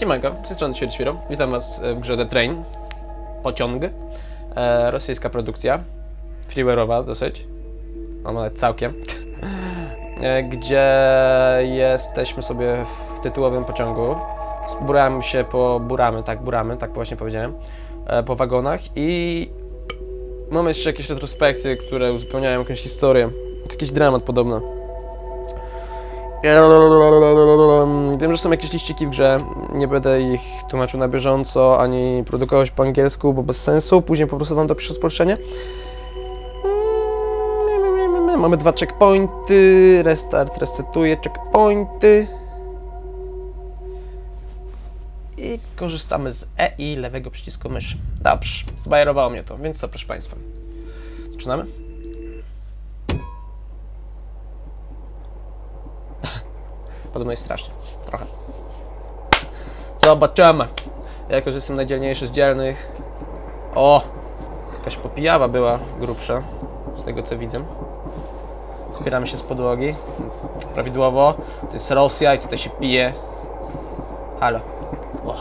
Siemanko, z tej strony Świerczwiro. Witam was w grze The Train. Pociąg. E, rosyjska produkcja. Freeware'owa dosyć. No nawet całkiem. E, gdzie jesteśmy sobie w tytułowym pociągu. Buramy się po... buramy, tak, buramy, tak właśnie powiedziałem. E, po wagonach i... Mamy jeszcze jakieś retrospekcje, które uzupełniają jakąś historię. Jest jakiś dramat podobno. Wiem, że są jakieś liściki w grze. Nie będę ich tłumaczył na bieżąco, ani produkować po angielsku, bo bez sensu. Później po prostu wam dopiszę spolszczenie. Mamy dwa checkpointy. Restart, resetuję checkpointy. I korzystamy z E i lewego przycisku myszy. Dobrze, zbajerowało mnie to, więc co, proszę Państwa. Zaczynamy? Podobno jest strasznie. Trochę. Zobaczymy. Jako, że jestem najdzielniejszy z dzielnych. O! Jakaś popijawa była grubsza. Z tego co widzę. Spieramy się z podłogi. Prawidłowo. To jest Rosja i tutaj się pije. Halo. O.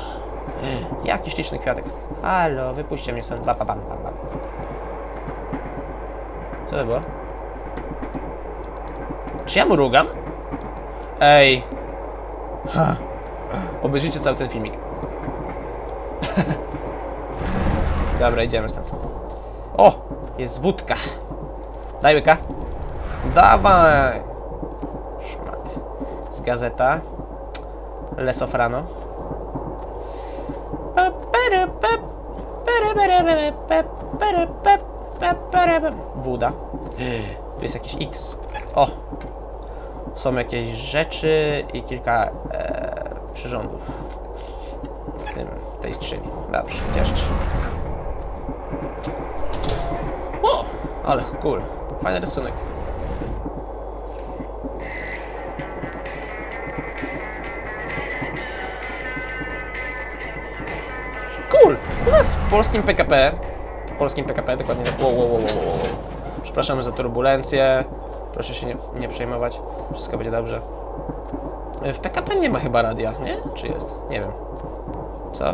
Jaki śliczny kwiatek. Halo, wypuśćcie mnie stąd. Ba, ba, bam, bam. Co to było? Czy ja mu rugam? Ej. Obejrzyjcie cały ten filmik. Dobra, idziemy stąd. O! Jest wódka. Daj łyka. Dawaj! Szmat. Z gazeta. Lesofrano. Woda. Tu jest jakiś X. O! Są jakieś rzeczy i kilka e, przyrządów w tym, tej skrzyni. Dobrze, cieszcie się. O! Ale cool. Fajny rysunek. Cool! U nas w polskim PKP, w polskim PKP dokładnie tak, wow, wow, wow, wow. wow. Przepraszamy za turbulencję. Proszę się nie, nie przejmować. Wszystko będzie dobrze. W PKP nie ma chyba radia, nie? Czy jest? Nie wiem. Co?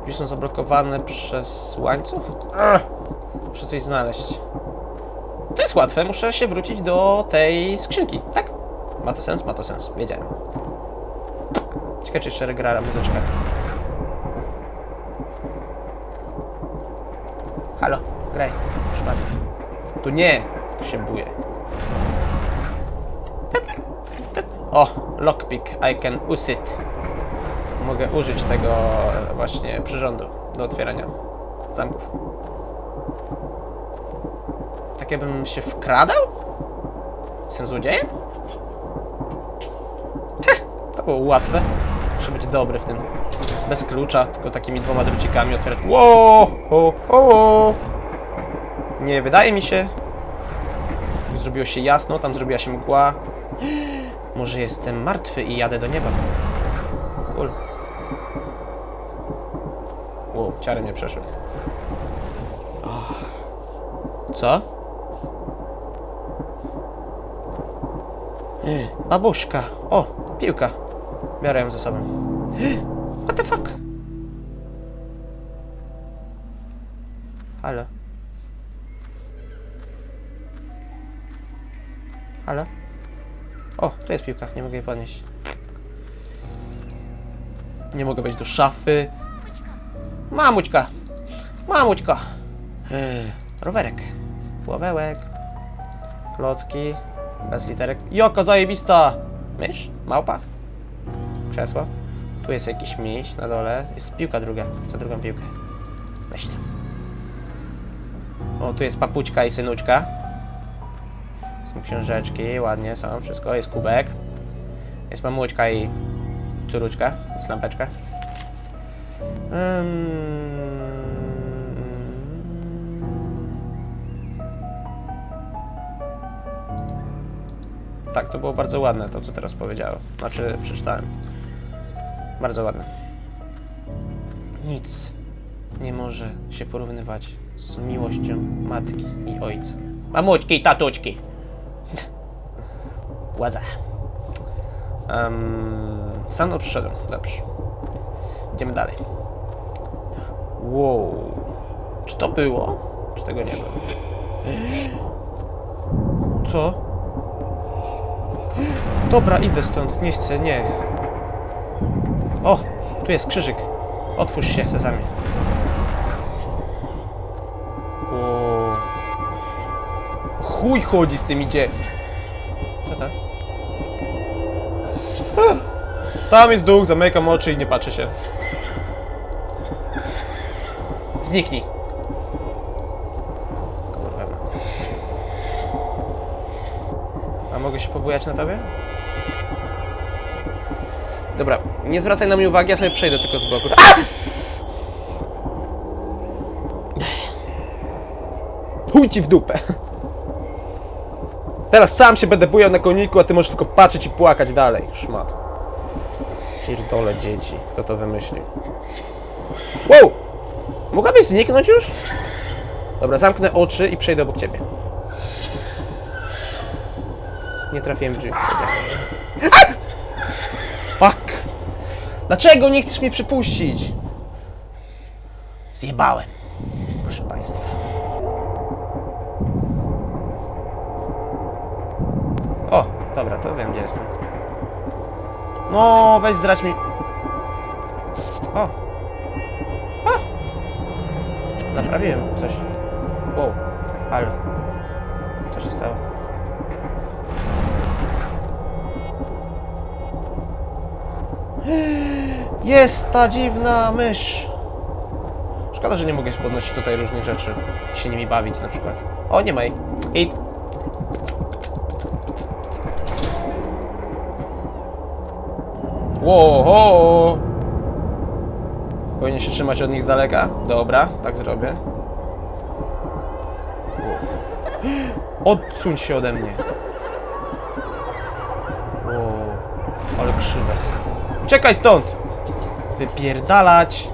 Drzwi są zablokowane przez łańcuch? Ach, muszę coś znaleźć. To jest łatwe, muszę się wrócić do tej skrzynki, tak? Ma to sens? Ma to sens. Wiedziałem. Ciekawe, czy jeszcze gra muzyczka. Halo, graj. Szmat. Tu nie! Tu się buje. O, lockpick, I can use it. Mogę użyć tego właśnie przyrządu do otwierania zamków. Tak jakbym się wkradał? Jestem złodziejem? Heh, to było łatwe. Muszę być dobry w tym. Bez klucza, tylko takimi dwoma drucikami otwierać. Wow! Ho, ho. Nie wydaje mi się. Zrobiło się jasno, tam zrobiła się mgła. Może jestem martwy i jadę do nieba. Cool. Wow, ciary mnie przeszły. Och. Co? Babuszka. O, piłka. Biorę ją ze sobą. What the fuck? Halo? Halo? O, tu jest piłka, nie mogę jej podnieść. Nie mogę wejść do szafy. Mamućka! Mamućka! Ech, rowerek. Pławełek. Klocki. Bez literek. Joko zajebista! Mysz? Małpa? Krzesło? Tu jest jakiś miś na dole. Jest piłka druga. Chcę drugą piłkę. To. O, tu jest papućka i synuczka. Są książeczki, ładnie są, wszystko. Jest kubek. Jest mamućka i córuczka. Jest lampeczka. Tak, to było bardzo ładne, to co teraz powiedziałem. Znaczy, przeczytałem. Bardzo ładne. Nic nie może się porównywać z miłością matki i ojca. Mamućki i tatućki. Władza. Um, sam przyszedłem, dobrze. Idziemy dalej. Wow. Czy to było? Czy tego nie było? Co? Dobra, idę stąd. Nie chcę, nie. O, tu jest krzyżyk. Otwórz się, sezamie. Wow. Chuj chodzi z tymi dzie... Ah! Tam jest duch, zamykam oczy i nie patrzę się. Zniknij. Kurwa. A mogę się pobujać na tobie? Dobra, nie zwracaj na mnie uwagi, ja sobie przejdę tylko z boku. A! Chuj ci w dupę. Teraz sam się będę bujał na koniku, a ty możesz tylko patrzeć i płakać dalej. Szmat. Pierdole dzieci. Kto to wymyślił? Wow! Mogłabyś zniknąć już? Dobra, zamknę oczy i przejdę obok ciebie. Nie trafiłem w drzwi. Fuck! Dlaczego nie chcesz mnie przypuścić? Zjebałem. Proszę państwa. O, dobra, to wiem gdzie jestem. No, weź zdrać mi. O! O! Naprawiłem coś. Wow, halo. Co się stało? Jest ta dziwna mysz! Szkoda, że nie mogę się podnosić tutaj różnych rzeczy. się nimi bawić na przykład. O, nie ma jej. I... Ło, Powinien się trzymać od nich z daleka? Dobra, tak zrobię. Odsuń się ode mnie. Ło, ale krzywe. Czekaj stąd! Wypierdalać!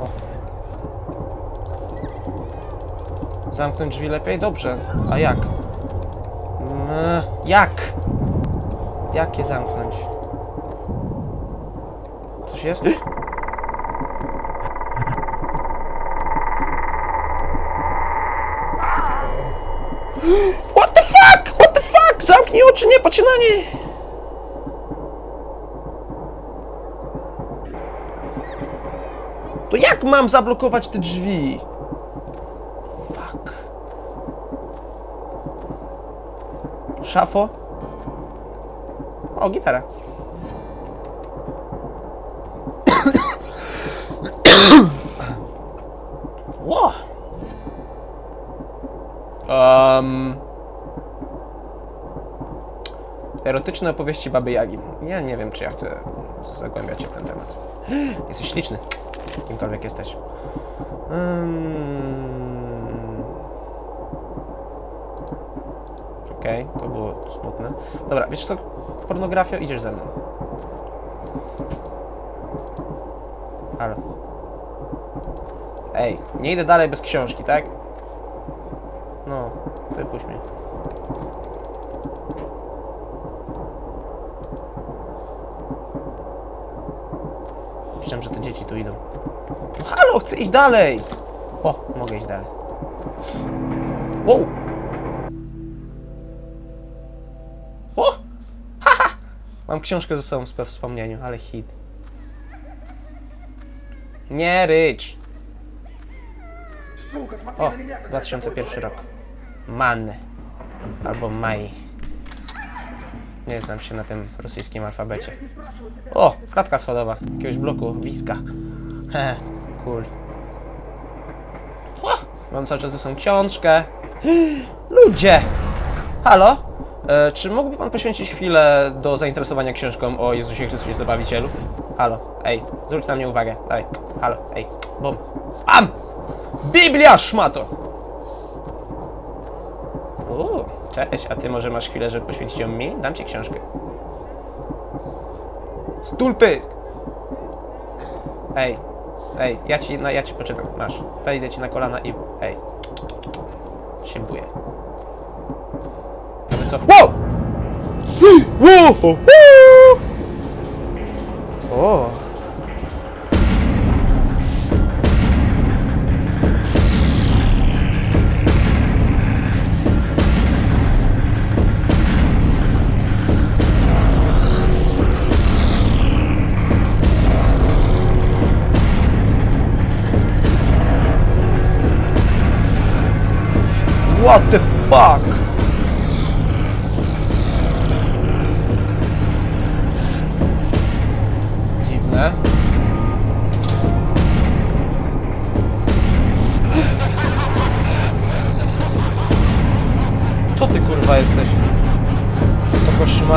O. Zamknąć drzwi lepiej? Dobrze. A jak? Mm, jak? Jak je zamknąć? Coś jest? What the fuck? What the fuck? Zamknij oczy, nie patrz! To jak mam zablokować te drzwi? Fuck. Szafo? O, gitara. Ło! Um, erotyczne opowieści Baby Jagi. Ja nie wiem, czy ja chcę zagłębiać się w ten temat. Jesteś śliczny. Kimkolwiek jesteś. Um, Okej, to było smutne. Dobra, wiesz co? Pornografia, idziesz ze mną. Halo. Ej, nie idę dalej bez książki, tak? No, wypuść mnie. Myślałem, że te dzieci tu idą. Halo, chcę iść dalej! O, mogę iść dalej. Wow! Mam książkę ze sobą w wspomnieniu, ale hit. Nie rycz! O, 2001 rok. Man. Albo Maj. Nie znam się na tym rosyjskim alfabecie. O, klatka schodowa. Jakiegoś bloku, wiska. He, cool. O, mam cały czas ze sobą książkę. Ludzie! Halo? E, czy mógłby pan poświęcić chwilę do zainteresowania książką o Jezusie Chrystusie Zbawicielu? Halo, ej, zwróć na mnie uwagę. Daj, halo, ej, bum. Am! Biblia, szmato! Uuu, cześć, a ty może masz chwilę, żeby poświęcić ją mi? Dam ci książkę. Stulpy! Ej, ej, ja ci, no, ja ci poczytam, masz. Wejdę ci na kolana i... ej. Się buję. Aby co? Wow! Wow! O! What the fuck?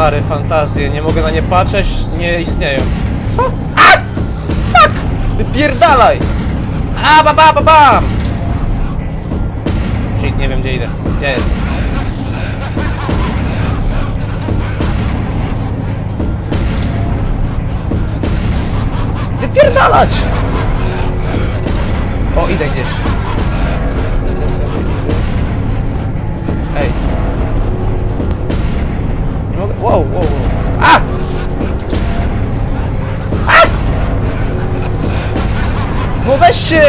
Koszmary, fantazje, nie mogę na nie patrzeć, nie istnieją. Co? A! Fuck! Wypierdalaj! A, ba, ba, ba, bam! Shit, nie wiem gdzie idę. Gdzie jest? Wypierdalać! O, idę gdzieś. Wow, wow, wow. A! A! No weź się!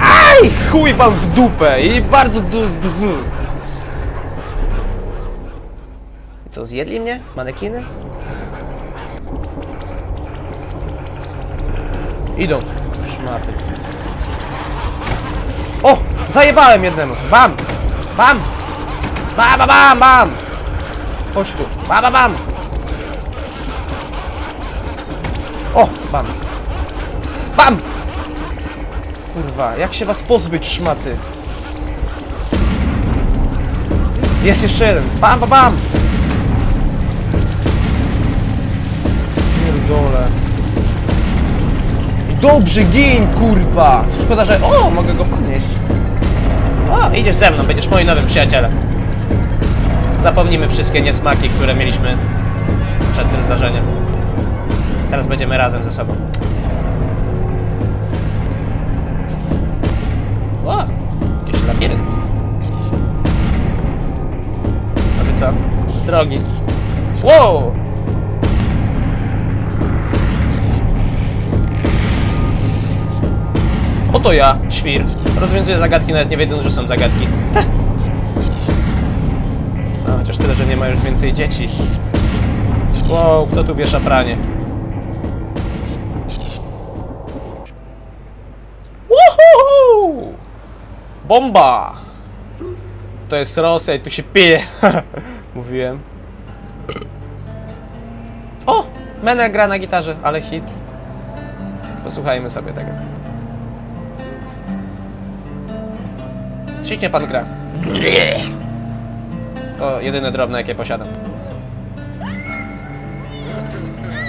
Aj! Chuj wam w dupę i bardzo du... du... Co, zjedli mnie? Manekiny? Idą. Szmaty. Zajebałem jednemu. Bam! Bam! Bam, bam, bam, bam! Chodź tu. Bam, bam, bam! O! Bam! Bam! Kurwa, jak się was pozbyć, szmaty? Jest jeszcze jeden. Bam, bam, bam! Pierdole. Dobrze, gin, kurwa! Szkoda, że... O, mogę go podnieść. O, idziesz ze mną, będziesz moim nowym przyjacielem. Zapomnimy wszystkie niesmaki, które mieliśmy przed tym zdarzeniem. Teraz będziemy razem ze sobą. O, jakiś labirynt. A ty co? Z drogi. Wow! Oto ja, świr. Rozwiązuję zagadki nawet nie wiedząc, że są zagadki. No, chociaż tyle, że nie ma już więcej dzieci. Wow, kto tu wiesza pranie? Woohoo! Bomba! To jest Rosja i tu się pije. Mówiłem. O! Menel gra na gitarze, ale hit. Posłuchajmy sobie tego. Świetnie pan gra. To jedyne drobne, jakie posiadam.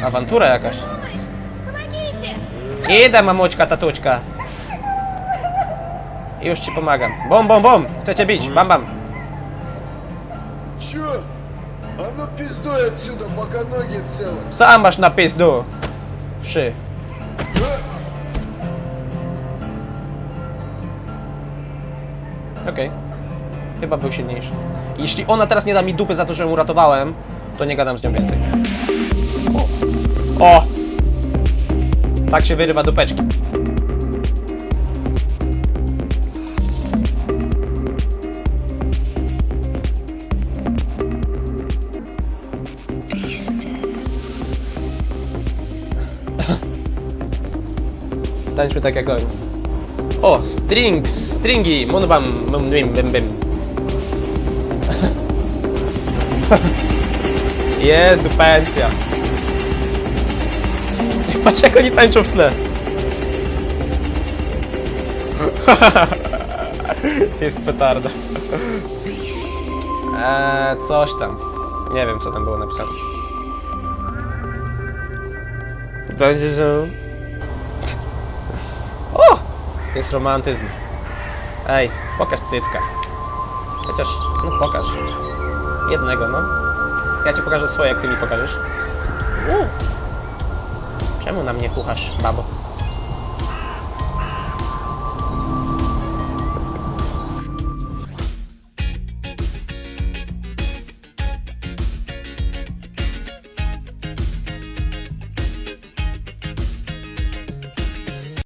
Awantura jakaś. Помогите! Idę, mamućka, tatućka. Już ci pomagam. Bom, bom, bom! Chcecie bić, bam, bam. Чё? А ну пиздуй отсюда, пока ноги целы. Sam masz na pizdu. Trzy. Okej. Chyba był silniejszy. Jeśli ona teraz nie da mi dupy za to, że ją uratowałem, to nie gadam z nią więcej. O! o! Tak się wyrywa dupeczki. Tańczmy tak jak oni. O, strings, stringi, munbam, mum, bim, bim, bim. Jest dupencja. Patrz jak oni tańczą w tle. Jest petarda. Eee, coś tam. Nie wiem co tam było napisane. Będzie, że... O! Jest romantyzm. Ej, pokaż cycka. Chociaż, no pokaż. Jednego, no. Ja ci pokażę swoje, jak ty mi pokażesz. Uuu. Czemu na mnie puchasz, babo?